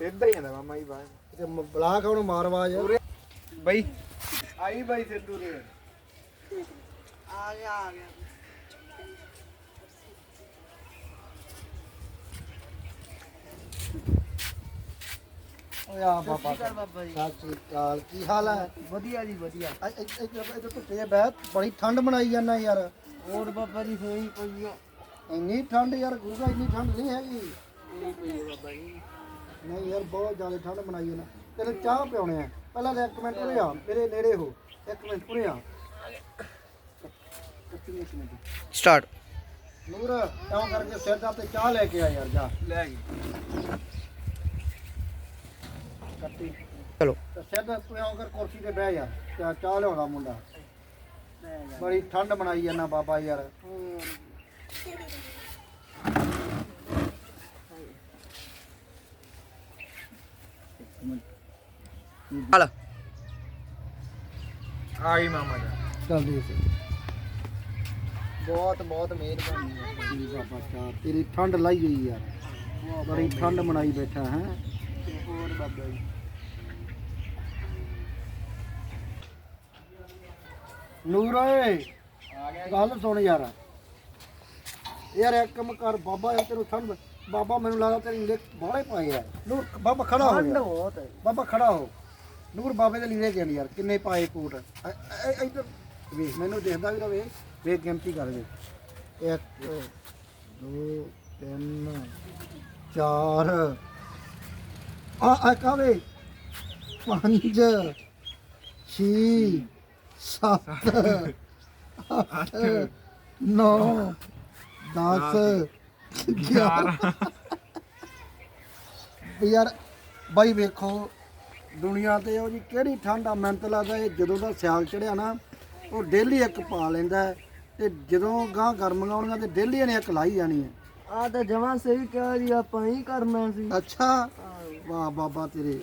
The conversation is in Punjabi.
ਸਿੱਧਾ ਹੀ ਆਂਦਾ ਮਾਮਾ ਜੀ ਬਾਹਰ। ਤੇ ਮ- ਬੁਲਾ ਕੇ ਉਹਨੂੰ ਮਾਰ ਆਵਾਜ਼ ਬਈ ਆਈ ਬਾਈ ਸਿੱਧੂ ਦੇ। ਆ ਗਿਆ ਆ ਗਿਆ। ਓਏ ਆ ਬਾਬਾ ਕਰ ਬਾਬਾ ਜੀ। ਸਤਿ ਸ੍ਰੀ ਅਕਾਲ ਕੀ ਹਾਲ ਹੈ ਵਧੀਆ ਜੀ ਵਧੀਆ। ਇੱਥੇ ਧੁੱਪੇ ਬਹਿ ਬੜੀ ਠੰਡ ਬਣਾਈ ਜਾਂਦਾ ਯਾਰ। ਹੋਰ ਬਾਬਾ ਜੀ ਹੋਈ ਪਈ ਆ। ਇੰਨੀ ਠੰਡ ਯਾਰ ਗੁਰੂਗਾ ਇੰਨੀ ਠੰਡ ਨਹੀਂ ਹੈਗੀ। ਨਹੀਂ ਯਾਰ ਬਹੁਤ ਜ਼ਿਆਦਾ ਠੰਡ ਬਣਾਈ ਹੈ ਨਾ ਤੈਨੂੰ ਚਾਹ ਪਿਉਣੇ ਆ। ਪਹਿਲਾਂ ਲੈ ਇੱਕ ਮਿੰਟ ਉਰੇ ਆ ਮੇਰੇ ਨੇੜੇ ਹੋ। ਇੱਕ ਮਿੰਟ ਉਰੇ ਆ। ਸਟਾਰਟ ਨੂਰ ਐਂ ਕਰਕੇ ਦਾ ਤੇ ਚਾਹ ਲੈ ਕੇ ਆ ਯਾਰ ਜਾ। ਲੈ ਗਈ ਕੱਟੀ। ਚਲੋ। ਦਾ ਤੂੰ ਐਂ ਕਰ ਕੁਰਸੀ ਤੇ ਬਹਿ ਜਾ। ਚਾਹ ਚਾਹ ਲਿਆਉਂਦਾ ਮੁੰਡਾ। ਬੜੀ ਠੰਡ ਬਣਾਈ ਜਾਂਦਾ ਬਾਬਾ ਯਾਰ। ਹਲ ਆ ਗਈ ਮਾਮਾ ਜੀ। ਚੱਲ ਦੇ ਸੇ ਬਹੁਤ ਬਹੁਤ ਮਿਹਰਬਾਨੀ। ਹੈ ਜੀ ਬਾਬਾ ਚਾਹ ਤੇਰੀ ਠੰਡ ਲਾਈ ਹੋਈ ਯਾਰ। ਬੜੀ ਠੰਡ ਬਣਾਈ ਬੈਠਾ ਹੈ। ਹੋਰ ਬਾਬਾ ਜੀ। ਨੂਰ ਓਏ ਆ ਗਿਆ ਗੱਲ ਸੁਣ ਯਾਰ। ਯਾਰ ਇੱਕ ਕੰਮ ਕਰ ਬਾਬਾ ਯਾਰ ਤੈਨੂੰ ਠੰਡ ਬਾਬਾ ਮੈਨੂੰ ਲੱਗਦਾ ਤੇਰੇ ਲੀੜੇ ਬਾਹਲੇ ਪਾਏ ਆ। ਨੂਰ ਬਾਬਾ ਖੜਾ ਹੋ। ਠੰਡ ਯਾਰ। ਬਹੁਤ ਹੈ। ਬਾਬਾ ਖੜਾ ਹੋ। ਨੂਰ ਬਾਬੇ ਦੇ ਲੀੜੇ ਕਿੰਨੇ ਯਾਰ? ਕਿੰਨੇ ਪਾਏ ਕੋਟ? ਐ- ਐ- ਇੱਧਰ ਵੇਖ ਮੈਨੂੰ ਦੇਖਦਾ ਵੀ ਰਵੇ। ਵੇਖ ਗਿਣਤੀ ਕਰ ਵੇ ਇੱਕ ਦੋ ਤਿੰਨ ਚਾਰ। ਆ ਆ ਕਾਵੇ ਪੰਜ ਛੇ ਸੱਤ ਅੱਠ ਨੌ ਦਸ ਗਿਆਰਾਂ ਵੀ ਯਾਰ ਬਾਈ ਵੇਖੋ ਦੁਨੀਆ ਤੇ ਉਹ ਜੀ ਕਿਹੜੀ ਠੰਡ ਆ? ਤਾਂ ਲੱਗਦਾ ਇਹ ਜਦੋਂ ਦਾ ਸਿਆਲ ਚੜਿਆ ਨਾ ਉਹ ਡੇਲੀ ਇੱਕ ਪਾ ਲੈਂਦਾ ਹੈ ਤੇ ਜਦੋਂ ਗਾਂ ਗਰਮੀਆਂ ਆਉਣੀਆਂ ਤੇ ਡੇਲੀ ਇਹਨੇ ਇੱਕ ਲਾਈ ਜਾਣੀ ਹੈ। ਆ ਤਾਂ ਜਮਾ ਸਹੀ ਕਿਹਾ ਜੀ ਆਪਾਂ ਹੀ ਕਰਨਾ ਸੀ। ਅੱਛਾ। ਵਾਹ ਬਾਬਾ ਤੇਰੇ।